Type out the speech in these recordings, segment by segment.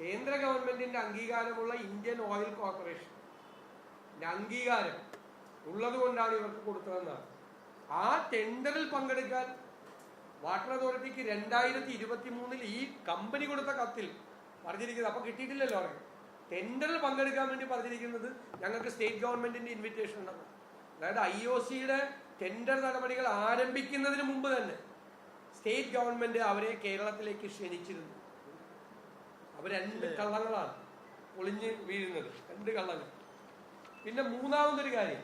കേന്ദ്ര ഗവൺമെന്റിന്റെ അംഗീകാരമുള്ള ഇന്ത്യൻ ഓയിൽ കോർപ്പറേഷൻ. അംഗീകാരം ഉള്ളത് കൊണ്ടാണ് ഇവർക്ക് കൊടുത്തതെന്നാണ് ആ ടെൻഡറിൽ പങ്കെടുക്കാൻ വാട്ടർ അതോറിറ്റിക്ക് രണ്ടായിരത്തി ഇരുപത്തി മൂന്നിൽ ഈ കമ്പനി കൊടുത്ത കത്തിൽ പറഞ്ഞിരിക്കുന്നത് അപ്പൊ കിട്ടിയിട്ടില്ലല്ലോ അവർക്ക്. ടെൻഡറിൽ പങ്കെടുക്കാൻ വേണ്ടി പറഞ്ഞിരിക്കുന്നത് ഞങ്ങൾക്ക് സ്റ്റേറ്റ് ഗവൺമെന്റിന്റെ ഇൻവിറ്റേഷൻ ഉണ്ടെന്ന്. അതായത് ഐ ഒ സിയുടെ ടെൻഡർ നടപടികൾ ആരംഭിക്കുന്നതിന് മുമ്പ് തന്നെ സ്റ്റേറ്റ് ഗവൺമെന്റ് അവരെ കേരളത്തിലേക്ക് ക്ഷണിച്ചിരുന്നു. അവർ രണ്ട് കള്ളങ്ങളാണ്. ഒളിഞ്ഞ് വീഴുന്നത്. രണ്ട് കള്ളങ്ങൾ. പിന്നെ മൂന്നാമതൊരു കാര്യം.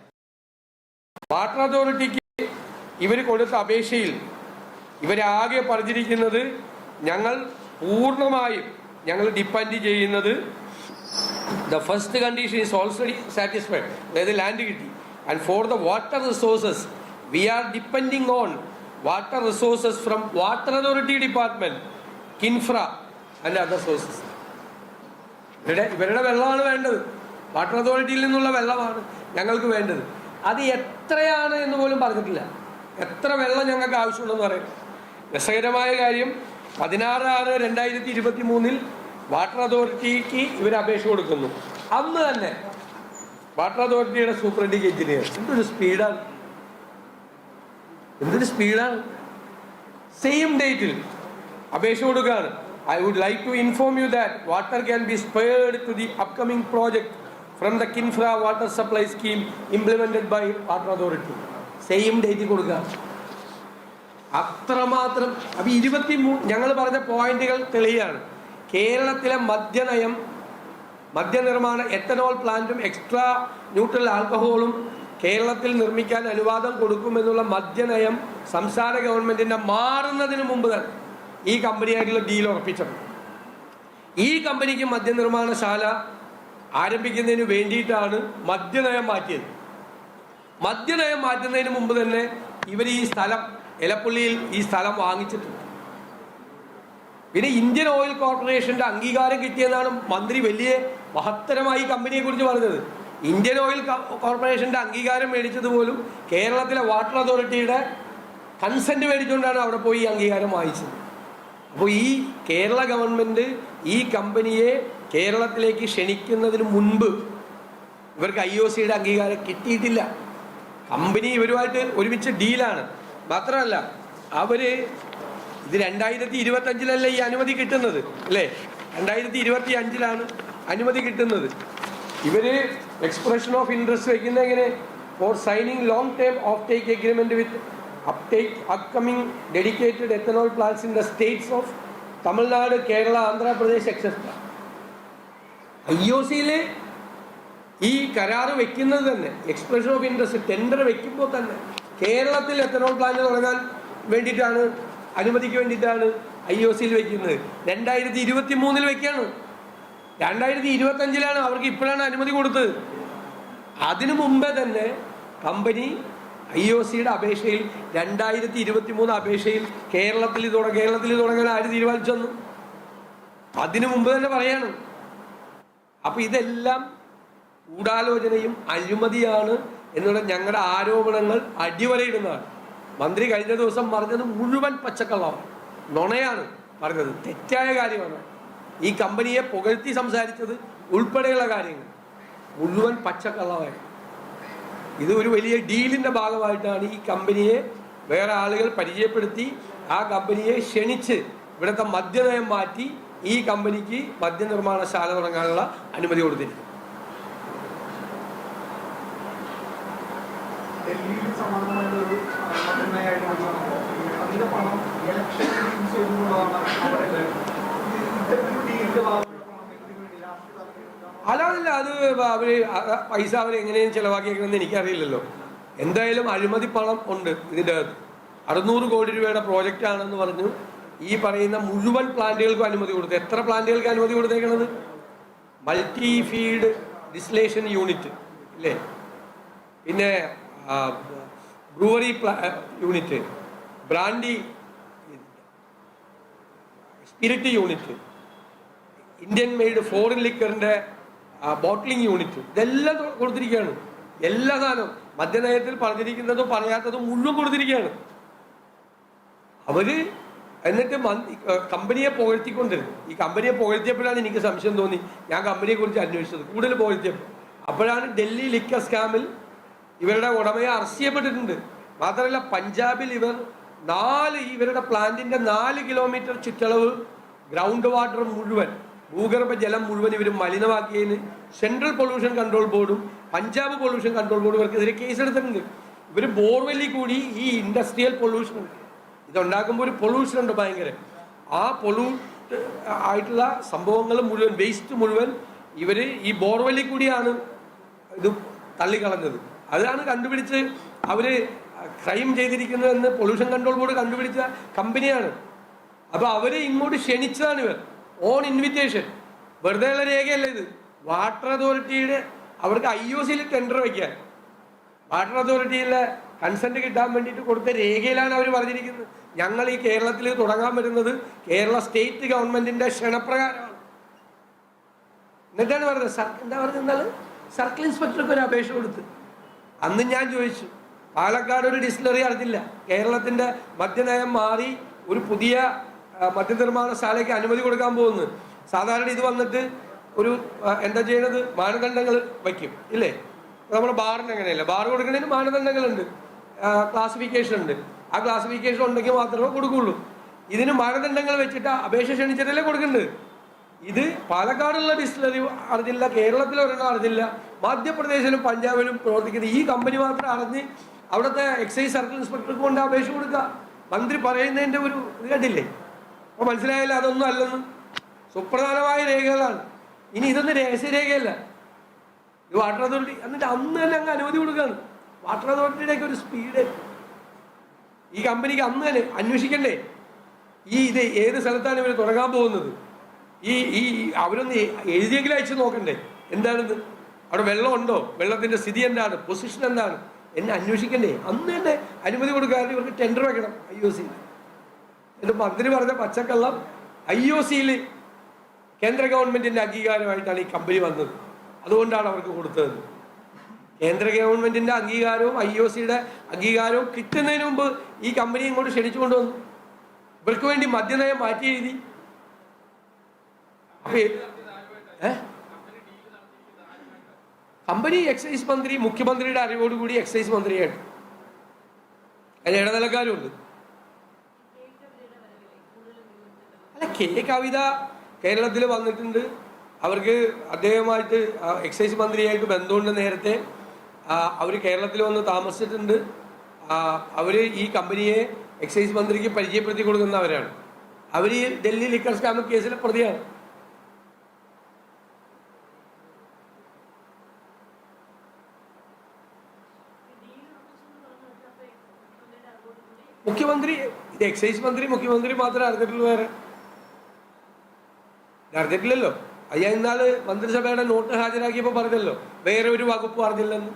വാട്ടർ അതോറിറ്റിക്ക് ഇവർ കൊടുത്ത അപേക്ഷയിൽ ഇവരാകെ പറഞ്ഞിരിക്കുന്നത് ഞങ്ങൾ പൂർണമായും ഞങ്ങൾ ഡിപ്പെൻഡ് ചെയ്യുന്നത് the first condition is already satisfied അതായത് ലാൻഡ് കിട്ടി. And for the water resources we are depending on water resources from water authority department KINFRA and other sources ഇവരുടെ ഇവരുടെ വെള്ളമാണ് വേണ്ടത്. വാട്ടർ അതോറിറ്റിയിൽ നിന്നുള്ള വെള്ളമാണ് ഞങ്ങൾക്ക് വേണ്ടത്. അത് എത്രയാണ് എന്ന് പോലും പറഞ്ഞിട്ടില്ല. എത്ര വെള്ളം ഞങ്ങൾക്ക് ആവശ്യമുണ്ടെന്ന് പറയും. രസകരമായ കാര്യം പതിനാറ് ആറ് രണ്ടായിരത്തി ഇരുപത്തി മൂന്നിൽ വാട്ടർ അതോറിറ്റിക്ക് ഇവർ അപേക്ഷ കൊടുക്കുന്നു. അന്ന് തന്നെ വാട്ടർ അതോറിറ്റിയുടെ സൂപ്രണ്ടിങ് എഞ്ചിനീയർ എന്തൊരു സ്പീഡാണ് എന്തൊരു സ്പീഡാണ് സെയിം ഡേറ്റിൽ അപേക്ഷ കൊടുക്കുകയാണ്. I would like to inform you that water can be spared to the upcoming project from the Kinfra water supply scheme implemented by water authority. Same date കൊടുക്കുക. അത്രമാത്രം അപ്പം ഇരുപത്തി മൂ ഞങ്ങൾ പറഞ്ഞ പോയിന്റുകൾ തെളിയാണ്. കേരളത്തിലെ മദ്യനയം മദ്യനിർമ്മാണ എത്തനോൾ പ്ലാന്റും എക്സ്ട്രാ ന്യൂട്രൽ ആൽക്കഹോളും കേരളത്തിൽ നിർമ്മിക്കാൻ അനുവാദം കൊടുക്കുമെന്നുള്ള മദ്യനയം സംസ്ഥാന ഗവൺമെന്റിന്റെ മാറുന്നതിന് മുമ്പ് തന്നെ. ഈ കമ്പനിയായിട്ടുള്ള ഡീൽ ഉറപ്പിച്ചത്. ഈ കമ്പനിക്ക് മദ്യനിർമ്മാണശാല ആരംഭിക്കുന്നതിന് വേണ്ടിയിട്ടാണ് മദ്യനയം മാറ്റിയത്. മദ്യനയം മാറ്റുന്നതിന് മുമ്പ് തന്നെ ഇവർ ഈ സ്ഥലം എലപ്പള്ളിയിൽ ഈ സ്ഥലം വാങ്ങിച്ചിട്ടുണ്ട്. പിന്നെ ഇന്ത്യൻ ഓയിൽ കോർപ്പറേഷന്റെ അംഗീകാരം കിട്ടിയെന്നാണ് മന്ത്രി വലിയ മഹത്തരമായി കമ്പനിയെ കുറിച്ച് പറഞ്ഞത്. ഇന്ത്യൻ ഓയിൽ കോർപ്പറേഷന്റെ അംഗീകാരം മേടിച്ചത് പോലും കേരളത്തിലെ വാട്ടർ അതോറിറ്റിയുടെ കൺസെന്റ് മേടിച്ചുകൊണ്ടാണ് അവിടെ പോയി ഈ അംഗീകാരം വാങ്ങിച്ചത്. അപ്പോൾ ഈ കേരള ഗവൺമെന്റ് ഈ കമ്പനിയെ കേരളത്തിലേക്ക് ക്ഷണിക്കുന്നതിന് മുൻപ് ഇവർക്ക് ഐ ഒ സിയുടെ അംഗീകാരം കിട്ടിയിട്ടില്ല. കമ്പനി ഇവരുമായിട്ട് ഒരുമിച്ച് ഡീലാണ് മാത്രമല്ല അവർ ഇത് രണ്ടായിരത്തി ഇരുപത്തി അഞ്ചിലല്ലേ ഈ അനുമതി കിട്ടുന്നത് അല്ലേ? രണ്ടായിരത്തി ഇരുപത്തി അഞ്ചിലാണ് അനുമതി കിട്ടുന്നത്. ഇവർ എക്സ്പ്രഷൻ ഓഫ് ഇൻട്രസ്റ്റ് വെക്കുന്ന എങ്ങനെ? For signing long term off take agreement with uptake upcoming dedicated ethanol plants in the states of Tamil Nadu Kerala Andhra Pradesh etcetera I O സിയിൽ ഈ കരാറ് വെക്കുന്നത് തന്നെ എക്സ്പ്രഷൻ ഓഫ് ഇൻട്രസ്റ്റ് ടെൻഡർ വെക്കുമ്പോൾ തന്നെ കേരളത്തിൽ എത്തനോൾ പ്ലാന്റ് തുടങ്ങാൻ വേണ്ടിയിട്ടാണ് അനുമതിക്ക് വേണ്ടിയിട്ടാണ് ഐ ഒ സിയിൽ വെക്കുന്നത്. രണ്ടായിരത്തി ഇരുപത്തി മൂന്നിൽ വെക്കാണ്. രണ്ടായിരത്തി ഇരുപത്തഞ്ചിലാണ് അവർക്ക് ഇപ്പോഴാണ് അനുമതി കൊടുത്തത്. അതിനു മുമ്പേ തന്നെ കമ്പനി ഐ ഒ സിയുടെ അപേക്ഷയിൽ രണ്ടായിരത്തി ഇരുപത്തി മൂന്ന് അപേക്ഷയിൽ കേരളത്തിൽ കേരളത്തിൽ തുടങ്ങാൻ ആര് തീരുമാനിച്ചെന്ന് അതിനു മുമ്പ് തന്നെ പറയാണ്. അപ്പൊ ഇതെല്ലാം ഗൂഢാലോചനയും അഴിമതിയാണ് എന്നുള്ള ഞങ്ങളുടെ ആരോപണങ്ങൾ അടിവരയിടുന്നതാണ്. മന്ത്രി കഴിഞ്ഞ ദിവസം പറഞ്ഞത് മുഴുവൻ പച്ചക്കള്ളമാണ്. നുണയാണ് പറഞ്ഞത്. തെറ്റായ കാര്യമാണ്. ഈ കമ്പനിയെ പുകഴ്ത്തി സംസാരിച്ചത് ഉൾപ്പെടെയുള്ള കാര്യങ്ങൾ. മുഴുവൻ പച്ചക്കള്ളമായി ഇത് ഒരു വലിയ ഡീലിന്റെ ഭാഗമായിട്ടാണ് ഈ കമ്പനിയെ വേറെ ആളുകൾ പരിചയപ്പെടുത്തി ആ കമ്പനിയെ ക്ഷണിച്ച് ഇവിടുത്തെ മദ്യനയം മാറ്റി ഈ കമ്പനിക്ക് മദ്യനിർമ്മാണശാല തുടങ്ങാനുള്ള അനുമതി പണം ഇലക്ഷൻ അല്ലാതില്ല അത് അവർ പൈസ അവർ എങ്ങനെയും ചെലവാക്കിയേക്കണമെന്ന് എനിക്കറിയില്ലല്ലോ. എന്തായാലും അഴിമതി പണം ഉണ്ട് ഇതിന്റെ അകത്ത്. അറുന്നൂറ് കോടി രൂപയുടെ പ്രോജക്റ്റ് ആണെന്ന് പറഞ്ഞു ഈ പറയുന്ന മുഴുവൻ പ്ലാന്റുകൾക്കും അനുമതി കൊടുത്തു എത്ര പ്ലാന്റുകൾക്ക് അനുമതി കൊടുത്തേക്കണത്? മൾട്ടി ഫീഡ് ഡിസ്ലേഷൻ യൂണിറ്റ് ഇല്ലേ? പിന്നെ brewery unit brandy spirit unit Indian made foreign ലിക്കറിന്റെ bottling unit ഇതെല്ലാം കൊടുത്തിരിക്കുകയാണ്. എല്ലാ സാധനവും. മദ്യനയത്തിൽ പറഞ്ഞിരിക്കുന്നതും പറയാത്തതും മുഴുവൻ കൊടുത്തിരിക്കുകയാണ്. അവർ എന്നിട്ട് കമ്പനിയെ പുകഴ്ത്തിക്കൊണ്ടിരുന്നു ഈ കമ്പനിയെ പുകഴ്ത്തിയപ്പോഴാണ് എനിക്ക് സംശയം തോന്നി. ഞാൻ കമ്പനിയെ കുറിച്ച് അന്വേഷിച്ചത്. കൂടുതൽ പുകഴ്ത്തിയപ്പോൾ അപ്പോഴാണ് ഡൽഹി ലിക്കർ സ്കാമിൽ ഇവരുടെ ഉടമയെ അറസ്റ്റ് ചെയ്യപ്പെട്ടിട്ടുണ്ട്. മാത്രമല്ല പഞ്ചാബിൽ ഇവർ നാല് ഇവരുടെ പ്ലാന്റിന്റെ നാല് കിലോമീറ്റർ ചുറ്റളവ് ഗ്രൗണ്ട് വാട്ടർ മുഴുവൻ ഭൂഗർഭ ജലം മുഴുവൻ ഇവർ മലിനമാക്കിയതിന് സെൻട്രൽ പൊല്യൂഷൻ കൺട്രോൾ ബോർഡും പഞ്ചാബ് പൊല്യൂഷൻ കൺട്രോൾ ബോർഡും ഇവർക്കെതിരെ കേസെടുത്തിട്ടുണ്ട് ഇവർ ബോർവെല്ലിൽ കൂടി ഈ ഇൻഡസ്ട്രിയൽ പൊല്യൂഷൻ ഉണ്ട്. ഇതുണ്ടാക്കുമ്പോൾ ഒരു പൊല്യൂഷൻ ഉണ്ട് ഭയങ്കര. ആ പൊല്യൂട്ട് ആയിട്ടുള്ള സംഭവങ്ങൾ മുഴുവൻ വേസ്റ്റ് മുഴുവൻ ഇവർ ഈ ബോർവെല്ലിൽ കൂടിയാണ് ഇത് തള്ളിക്കളഞ്ഞത്. അതാണ് കണ്ടുപിടിച്ച് അവർ ക്രൈം ചെയ്തിരിക്കുന്നതെന്ന് പൊല്യൂഷൻ കൺട്രോൾ ബോർഡ് കണ്ടുപിടിച്ച കമ്പനിയാണ് അപ്പോൾ അവരെ ഇങ്ങോട്ട് ക്ഷണിച്ചതാണ് ഇവർ. ഓൺ ഇൻവിറ്റേഷൻ വെറുതെ ഉള്ള രേഖയല്ല ഇത്. വാട്ടർ അതോറിറ്റിയുടെ അവർക്ക് ഐ ഒ സിയിൽ ടെൻഡർ വയ്ക്കാൻ വാട്ടർ അതോറിറ്റിയിലെ കൺസെന്റ് കിട്ടാൻ വേണ്ടിയിട്ട് കൊടുത്ത രേഖയിലാണ് അവർ പറഞ്ഞിരിക്കുന്നത്. ഞങ്ങൾ ഈ കേരളത്തിൽ തുടങ്ങാൻ വരുന്നത് കേരള സ്റ്റേറ്റ് ഗവൺമെന്റിന്റെ ക്ഷണപ്രകാരമാണ്. എന്നിട്ടാണ് പറഞ്ഞത്. സർ എന്താ പറഞ്ഞാൽ സർക്കിൾ ഇൻസ്പെക്ടർക്ക് ഒരു അപേക്ഷ കൊടുത്ത്. അന്ന് ഞാൻ ചോദിച്ചു. പാലക്കാട് ഒരു ഡിസ്റ്റിലറി അറിഞ്ഞില്ല കേരളത്തിന്റെ മദ്യനയം മാറി ഒരു പുതിയ മദ്യനിർമ്മാണശാലയ്ക്ക് അനുമതി കൊടുക്കാൻ പോകുന്നത് സാധാരണ ഇത് വന്നിട്ട് ഒരു എന്താ ചെയ്യണത്? മാനദണ്ഡങ്ങൾ വയ്ക്കും ഇല്ലേ? നമ്മുടെ ബാറിന് അങ്ങനെയല്ല. ബാർ കൊടുക്കുന്നതിന് മാനദണ്ഡങ്ങളുണ്ട്. ക്ലാസിഫിക്കേഷൻ ഉണ്ട്. ആ ക്ലാസിഫിക്കേഷൻ ഉണ്ടെങ്കിൽ മാത്രമേ കൊടുക്കുള്ളൂ. ഇതിന് മാനദണ്ഡങ്ങൾ വെച്ചിട്ട് അപേക്ഷ ക്ഷണിച്ചിട്ടല്ലേ കൊടുക്കേണ്ടത് ഇത് പാലക്കാടുള്ള ഡിസ്റ്റിലറി അറിഞ്ഞില്ല കേരളത്തിൽ ഒരെണ്ണം അറിഞ്ഞില്ല. മധ്യപ്രദേശിലും പഞ്ചാബിലും പ്രവർത്തിക്കുന്ന ഈ കമ്പനി മാത്രം അറിഞ്ഞ് അവിടുത്തെ എക്സൈസ് സർക്കിൾ ഇൻസ്പെക്ടർക്ക് കൊണ്ട് അപേക്ഷ കൊടുക്കുക. മന്ത്രി പറയുന്നതിന്റെ ഒരു ഇത് കണ്ടില്ലേ? അപ്പോൾ മനസ്സിലായില്ല അതൊന്നും അല്ലെന്ന്. സുപ്രധാനമായ രേഖകളാണ്. ഇനി ഇതൊന്നും രഹസ്യരേഖയല്ല ഇത് വാട്ടർ അതോറിറ്റി എന്നിട്ട് അന്ന് തന്നെ അങ്ങ് അനുമതി കൊടുക്കുകയാണ്. വാട്ടർ അതോറിറ്റിയുടെയൊക്കെ ഒരു സ്പീഡ് ഈ കമ്പനിക്ക് അന്ന് തന്നെ അന്വേഷിക്കണ്ടേ? ഈ ഇത് ഏത് സ്ഥലത്താണ് ഇവർ തുടങ്ങാൻ പോകുന്നത്? ഈ ഈ അവരൊന്ന് എഴുതിയെങ്കിലും അയച്ചു നോക്കണ്ടേ? എന്താണിത്? അവിടെ വെള്ളമുണ്ടോ? വെള്ളത്തിന്റെ സ്ഥിതി എന്താണ്? പൊസിഷൻ എന്താണ്? എന്നെ അന്വേഷിക്കണ്ടേ? അന്ന് തന്നെ അനുമതി കൊടുക്കാതെ ഇവർക്ക് ടെൻഡർ വെക്കണം ഐ ഒ സിയിൽ എന്നിട്ട് മന്ത്രി പറഞ്ഞ പച്ചക്കള്ളം ഐ ഒ സിയിൽ കേന്ദ്ര ഗവൺമെന്റിന്റെ അംഗീകാരമായിട്ടാണ് ഈ കമ്പനി വന്നത്. അതുകൊണ്ടാണ് അവർക്ക് കൊടുത്തത്. കേന്ദ്ര ഗവൺമെന്റിന്റെ അംഗീകാരവും ഐ ഒ സിയുടെ അംഗീകാരവും കിട്ടുന്നതിന് മുമ്പ് ഈ കമ്പനി ഇങ്ങോട്ട് ക്ഷണിച്ചു കൊണ്ടുവന്നു. ഇവർക്ക് വേണ്ടി മദ്യനയം മാറ്റി എഴുതി? കമ്പനി എക്സൈസ് മന്ത്രി മുഖ്യമന്ത്രിയുടെ അറിവോടുകൂടി എക്സൈസ് മന്ത്രിയായിട്ട്. അതിന് ഇടനിലക്കാരും കെ കവിത കേരളത്തിൽ വന്നിട്ടുണ്ട്. അവർക്ക് അദ്ദേഹമായിട്ട് എക്സൈസ് മന്ത്രിയായിട്ട് ബന്ധമുണ്ട് നേരത്തെ. അവർ കേരളത്തിൽ വന്ന് താമസിച്ചിട്ടുണ്ട്. അവർ ഈ കമ്പനിയെ എക്സൈസ് മന്ത്രിക്ക് പരിചയപ്പെടുത്തി കൊടുക്കുന്നവരാണ് അവർ ഈ ഡൽഹി ലിക്കർ സ്കാം കേസിലെ പ്രതിയാണ്. മുഖ്യമന്ത്രി ഇത് എക്സൈസ് മന്ത്രി മുഖ്യമന്ത്രി മാത്രമേ അറിഞ്ഞിട്ടുള്ളൂ വേറെ. അറിഞ്ഞിട്ടില്ലല്ലോ. അയ്യാ ഇന്നാൾ മന്ത്രിസഭയുടെ നോട്ട് ഹാജരാക്കിയപ്പോൾ പറഞ്ഞല്ലോ വേറെ ഒരു വകുപ്പ് അറിഞ്ഞില്ലെന്ന്.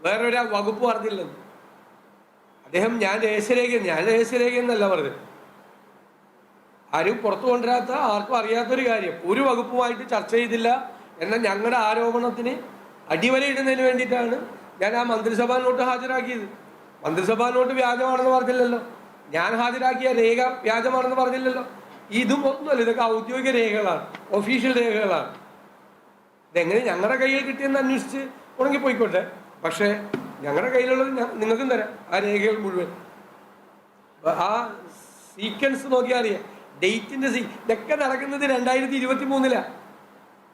വേറെ ഒരു വകുപ്പ് അറിഞ്ഞില്ലെന്ന്. അദ്ദേഹം ഞാൻ രഹസ്യരേഖ ഞാൻ രഹസ്യരേഖ എന്നല്ല പറഞ്ഞത്. ആരും പുറത്തു കൊണ്ടുവരാത്ത ആർക്കും അറിയാത്തൊരു കാര്യം. ഒരു വകുപ്പുമായിട്ട് ചർച്ച ചെയ്തില്ല എന്ന ഞങ്ങളുടെ ആരോപണത്തിന് അടിവരയിടുന്നതിന് വേണ്ടിയിട്ടാണ് ഞാൻ ആ മന്ത്രിസഭാ നോട്ട് ഹാജരാക്കിയത്. മന്ത്രിസഭാ നോട്ട് വ്യാജമാണെന്ന് പറഞ്ഞില്ലല്ലോ. ഞാൻ ഹാജരാക്കിയ രേഖ വ്യാജമാണെന്ന് പറഞ്ഞില്ലല്ലോ. ഇതും ഒന്നുമല്ല ഇതൊക്കെ ഔദ്യോഗിക രേഖകളാണ് ഒഫീഷ്യൽ രേഖകളാണ്. ഇതെങ്ങനെ ഞങ്ങളുടെ കയ്യിൽ കിട്ടിയെന്ന് അന്വേഷിച്ച് ഉണങ്ങി പോയിക്കോട്ടെ. പക്ഷേ ഞങ്ങളുടെ കയ്യിലുള്ളത് നിങ്ങൾക്കും തരാം ആ രേഖകൾ മുഴുവൻ. ആ സീക്വൻസ് നോക്കിയാൽ അറിയാം ഡേറ്റിന്റെ സീ ഇതൊക്കെ നടക്കുന്നത് രണ്ടായിരത്തി ഇരുപത്തി മൂന്നിലാ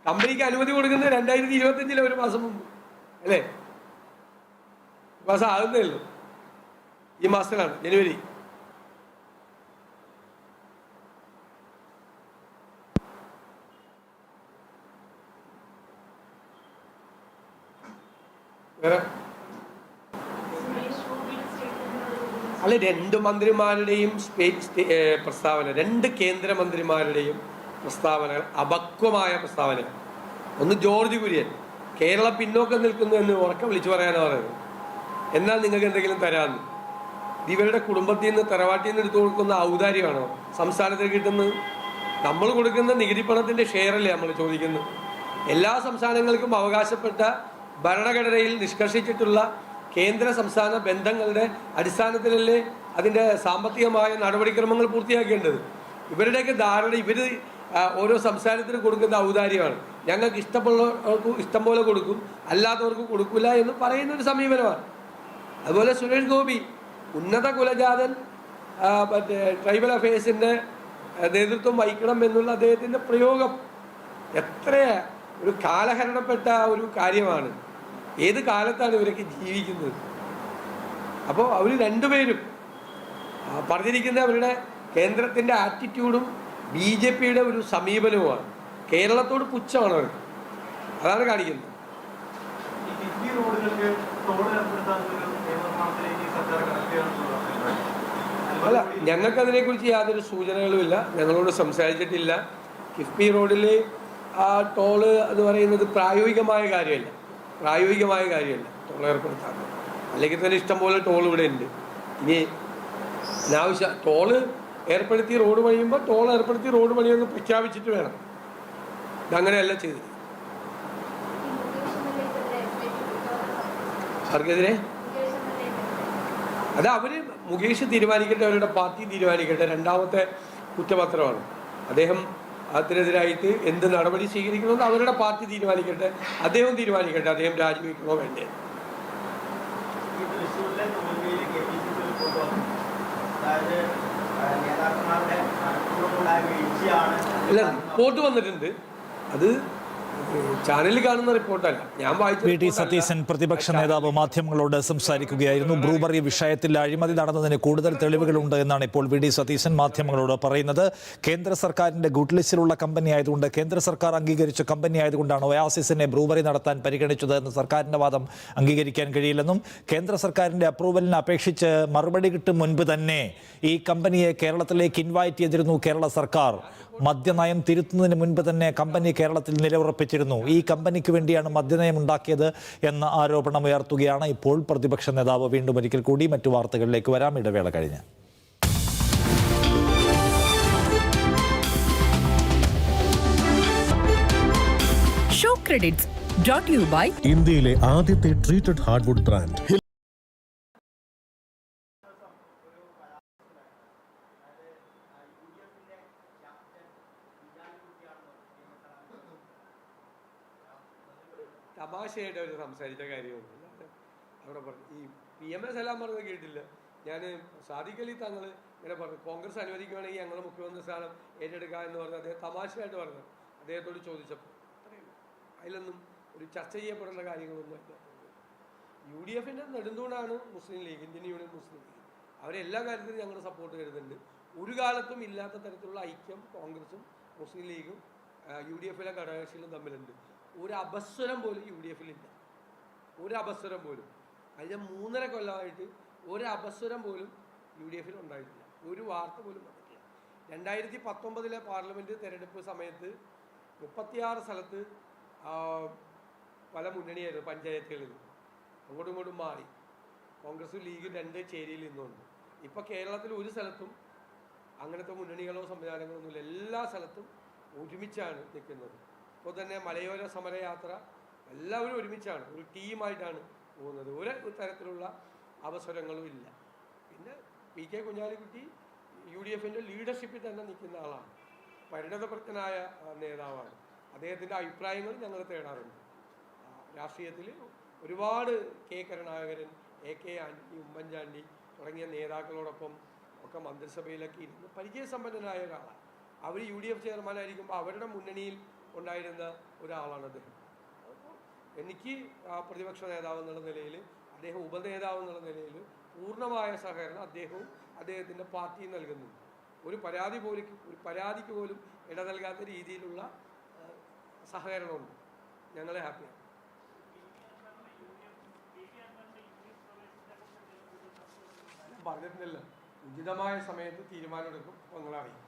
കമ്പനിക്ക് അനുമതി കൊടുക്കുന്നത് രണ്ടായിരത്തി ഇരുപത്തി അഞ്ചിലെ ഒരു മാസം മുമ്പ് അല്ലേ? മാസം ആകുന്നേ ഉള്ളൂ. ഈ മാസത്തിലാണ് ജനുവരി. വേറെ? അല്ല രണ്ട് മന്ത്രിമാരുടെയും പ്രസ്താവന രണ്ട് കേന്ദ്രമന്ത്രിമാരുടെയും പ്രസ്താവനകൾ അപക്വമായ പ്രസ്താവന ഒന്ന് ജോർജ് കുര്യൻ. കേരള പിന്നോക്കം നിൽക്കുന്നു എന്ന് ഉറക്കം വിളിച്ചു പറയാനാണ് പറയുന്നത്. എന്നാൽ നിങ്ങൾക്ക് എന്തെങ്കിലും തരാമെന്ന്. ഇവരുടെ കുടുംബത്തിൽ നിന്ന് തറവാട്ടിൽ നിന്ന് എടുത്തു കൊടുക്കുന്ന ഔദാര്യമാണോ? സംസ്ഥാനത്തിന് കിട്ടുന്നത്? നമ്മൾ കൊടുക്കുന്ന നികുതി പണത്തിന്റെ ഷെയർ അല്ലേ നമ്മൾ ചോദിക്കുന്നത്. എല്ലാ സംസ്ഥാനങ്ങൾക്കും അവകാശപ്പെട്ട ഭരണഘടനയിൽ നിഷ്കർഷിച്ചിട്ടുള്ള കേന്ദ്ര സംസ്ഥാന ബന്ധങ്ങളുടെ അടിസ്ഥാനത്തിലല്ലേ അതിന്റെ സാമ്പത്തികമായ നടപടിക്രമങ്ങൾ പൂർത്തിയാക്കേണ്ടത്? ഇവരുടെയൊക്കെ ധാരണ ഇവർ ഓരോ സംസ്ഥാനത്തിന് കൊടുക്കുന്ന ഔദാര്യമാണ്. ഞങ്ങൾക്ക് ഇഷ്ടമുള്ളവർക്ക് ഇഷ്ടം പോലെ കൊടുക്കും അല്ലാത്തവർക്ക് കൊടുക്കില്ല എന്ന് പറയുന്ന ഒരു സമീപനമാണ്. അതുപോലെ സുരേഷ് ഗോപി ഉന്നത കുലജാതൻ മറ്റേ ട്രൈബൽ അഫയേഴ്സിന്റെ നേതൃത്വം വഹിക്കണം എന്നുള്ള അദ്ദേഹത്തിന്റെ പ്രയോഗം എത്ര ഒരു കാലഹരണപ്പെട്ട ഒരു കാര്യമാണ്. ഏത് കാലത്താണ് ഇവരൊക്കെ ജീവിക്കുന്നത്? അപ്പോൾ അവർ രണ്ടുപേരും പറഞ്ഞിരിക്കുന്ന അവരുടെ കേന്ദ്രത്തിന്റെ ആറ്റിറ്റ്യൂഡും ബി ജെ പിയുടെ ഒരു സമീപനവുമാണ്. കേരളത്തോട് പുച്ഛമാണ് അവർക്ക്. അതാണ് കാണിക്കുന്നത്. അല്ല ഞങ്ങൾക്കതിനെക്കുറിച്ച് യാതൊരു സൂചനകളുമില്ല. ഞങ്ങളോട് സംസാരിച്ചിട്ടില്ല. കിഫ്ബി റോഡിൽ ആ ടോൾ എന്ന് പറയുന്നത് പ്രായോഗികമായ കാര്യമല്ല. പ്രായോഗികമായ കാര്യമല്ല. ടോൾ ഏർപ്പെടുത്താൻ. അല്ലെങ്കിൽ തന്നെ ഇഷ്ടംപോലെ ടോൾ ഇവിടെ ഉണ്ട്. ഇനി അനാവശ്യ ടോൾ ഏർപ്പെടുത്തി റോഡ് പണിയുമ്പോൾ ടോൾ ഏർപ്പെടുത്തി റോഡ് പണിയൊന്ന് പ്രഖ്യാപിച്ചിട്ട് വേണം. ഇതങ്ങനെയല്ല ചെയ്തത്. ആർക്കെതിരെ? അത് അവർ മുകേഷ് തീരുമാനിക്കട്ടെ അവരുടെ പാർട്ടി തീരുമാനിക്കട്ടെ. രണ്ടാമത്തെ കുറ്റപത്രമാണ്. അദ്ദേഹം അതിനെതിരായിട്ട് എന്ത് നടപടി സ്വീകരിക്കണമെന്ന് അവരുടെ പാർട്ടി തീരുമാനിക്കട്ടെ അദ്ദേഹം തീരുമാനിക്കട്ടെ അദ്ദേഹം രാജിവെക്കണോ വേണ്ടേ? അല്ല റിപ്പോർട്ട് വന്നിട്ടുണ്ട്. അത് ചാനലിൽ കാണുന്ന റിപ്പോർട്ടല്ല. ഞാൻ വായിച്ചു വി ടി സതീശൻ പ്രതിപക്ഷ നേതാവ് മാധ്യമങ്ങളോട് സംസാരിക്കുകയായിരുന്നു. ബ്രൂബറി വിഷയത്തിൽ അഴിമതി നടന്നതിന് കൂടുതൽ തെളിവുകളുണ്ട് എന്നാണ് ഇപ്പോൾ വി ഡി സതീശൻ മാധ്യമങ്ങളോട് പറയുന്നത്. കേന്ദ്ര സർക്കാരിന്റെ ഗുഡ് ലിസ്റ്റിലുള്ള കമ്പനി ആയതുകൊണ്ട് കേന്ദ്ര സർക്കാർ അംഗീകരിച്ച കമ്പനി ആയതുകൊണ്ടാണ് ഒയാസിസിനെ ബ്രൂബറി നടത്താൻ പരിഗണിച്ചത് എന്ന് സർക്കാരിന്റെ വാദം അംഗീകരിക്കാൻ കഴിയില്ലെന്നും കേന്ദ്ര സർക്കാരിന്റെ അപ്രൂവലിന് അപേക്ഷിച്ച് മറുപടി കിട്ടും മുൻപ് തന്നെ ഈ കമ്പനിയെ കേരളത്തിലേക്ക് ഇൻവൈറ്റ് ചെയ്തിരുന്നു കേരള സർക്കാർ. മദ്യനയം തിരുത്തുന്നതിന് മുൻപ് തന്നെ കമ്പനി കേരളത്തിൽ നിലയുറപ്പിച്ചിരുന്നു. ഈ കമ്പനിക്ക് വേണ്ടിയാണ് മദ്യനയം ഉണ്ടാക്കിയത് എന്ന ആരോപണം ഉയർത്തുകയാണ് ഇപ്പോൾ പ്രതിപക്ഷ നേതാവ്. വീണ്ടും ഒരിക്കൽ കൂടി മറ്റു വാർത്തകളിലേക്ക് വരാം. ഇടവേള കഴിഞ്ഞ്. Show credits brought you by ഇന്ത്യയിലെ ആദ്യത്തെ ട്രീറ്റഡ് ഹാർഡ്വുഡ് ബ്രാൻഡ് തമാശയായിട്ട് അവർ സംസാരിച്ച കാര്യമൊന്നും അല്ലാതെ അവിടെ പറഞ്ഞു ഈ പി എം എസ് എല്ലാം പറഞ്ഞത് കേട്ടില്ല ഞാൻ സാധിക്കലി തങ്ങൾ ഇങ്ങനെ പറഞ്ഞു കോൺഗ്രസ് അനുവദിക്കുകയാണെങ്കിൽ ഞങ്ങൾ മുഖ്യമന്ത്രി സ്ഥാനം ഏറ്റെടുക്കുക എന്ന് പറഞ്ഞ് അദ്ദേഹം തമാശയായിട്ട് പറഞ്ഞു. അദ്ദേഹത്തോട് ചോദിച്ചപ്പോൾ അത്രയും അതിലൊന്നും ഒരു ചർച്ച ചെയ്യപ്പെടേണ്ട കാര്യങ്ങളൊന്നും അല്ല യു ഡി എഫിന്റെ നെടുന്തൂണാണ് മുസ്ലിം ലീഗ് ഇന്ത്യൻ യൂണിയൻ മുസ്ലിം ലീഗ്. അവരെല്ലാ കാര്യത്തിലും ഞങ്ങൾ സപ്പോർട്ട് ചെയ്തിട്ടുണ്ട് ഒരു കാലത്തും ഇല്ലാത്ത തരത്തിലുള്ള ഐക്യം കോൺഗ്രസും മുസ്ലിം ലീഗും യു ഡി എഫിലെ ഘടകകക്ഷികളും തമ്മിലുണ്ട്. ഒരു അപസ്വരം പോലും യു ഡി എഫിലില്ല ഒരു അപസ്വരം പോലും. അതിന്റെ മൂന്നര കൊല്ലമായിട്ട് ഒരു അപസ്വരം പോലും യു ഡി എഫിൽ ഉണ്ടായിട്ടില്ല. ഒരു വാർത്ത പോലും വന്നിട്ടില്ല. രണ്ടായിരത്തി പത്തൊമ്പതിലെ പാർലമെന്റ് തെരഞ്ഞെടുപ്പ് സമയത്ത് മുപ്പത്തിയാറ് സ്ഥലത്ത് പല മുന്നണിയായിരുന്നു പഞ്ചായത്തുകളിൽ. അങ്ങോട്ടും ഇങ്ങോട്ടും മാറി. കോൺഗ്രസ് ലീഗ് രണ്ട് ചേരിയിൽ നിന്നുണ്ട് ഇപ്പോൾ കേരളത്തിൽ ഒരു സ്ഥലത്തും അങ്ങനത്തെ മുന്നണികളോ സംവിധാനങ്ങളോ ഒന്നുമില്ല. എല്ലാ സ്ഥലത്തും ഒരുമിച്ചാണ് നിൽക്കുന്നത്. ഇപ്പോൾ തന്നെ മലയോര സമരയാത്ര എല്ലാവരും ഒരുമിച്ചാണ് ഒരു ടീമായിട്ടാണ് പോകുന്നത്. ഒരു തരത്തിലുള്ള അവസരങ്ങളും ഇല്ല. പിന്നെ P K Kunhalikutty U D എഫിന്റെ ലീഡർഷിപ്പിൽ തന്നെ നിൽക്കുന്ന ആളാണ്. പരിണതപ്രജ്ഞനായ നേതാവാണ്. അദ്ദേഹത്തിന്റെ അഭിപ്രായങ്ങൾ ഞങ്ങൾ തേടാറുണ്ട്. രാഷ്ട്രീയത്തിൽ ഒരുപാട് K Karunakaran A K Antony Oommen Chandy തുടങ്ങിയ നേതാക്കളോടൊപ്പം ഒക്കെ മന്ത്രിസഭയിലൊക്കെ ഇരുന്ന് പരിചയസമ്പന്നനായ ഒരാളാണ്. അവർ യു ഡി എഫ് ചെയർമാനായിരിക്കുമ്പോൾ അവരുടെ മുന്നണിയിൽ ഉണ്ടായിരുന്ന ഒരാളാണ് അദ്ദേഹം. എനിക്ക് ആ പ്രതിപക്ഷ നേതാവ് എന്നുള്ള നിലയിൽ അദ്ദേഹം ഉപനേതാവ് എന്നുള്ള നിലയിൽ പൂർണമായ സഹകരണം അദ്ദേഹവും അദ്ദേഹത്തിന്റെ പാർട്ടിയും നൽകുന്നുണ്ട്. ഒരു പരാതി പോലും ഒരു പരാതിക്ക് പോലും ഇട നൽകാത്ത രീതിയിലുള്ള സഹകരണമുണ്ട്. ഞങ്ങളെ ഹാപ്പിയാണ്. പറഞ്ഞിട്ടുണ്ടല്ലോ. ഉചിതമായ സമയത്ത് തീരുമാനമെടുക്കും ഞങ്ങളറിയാം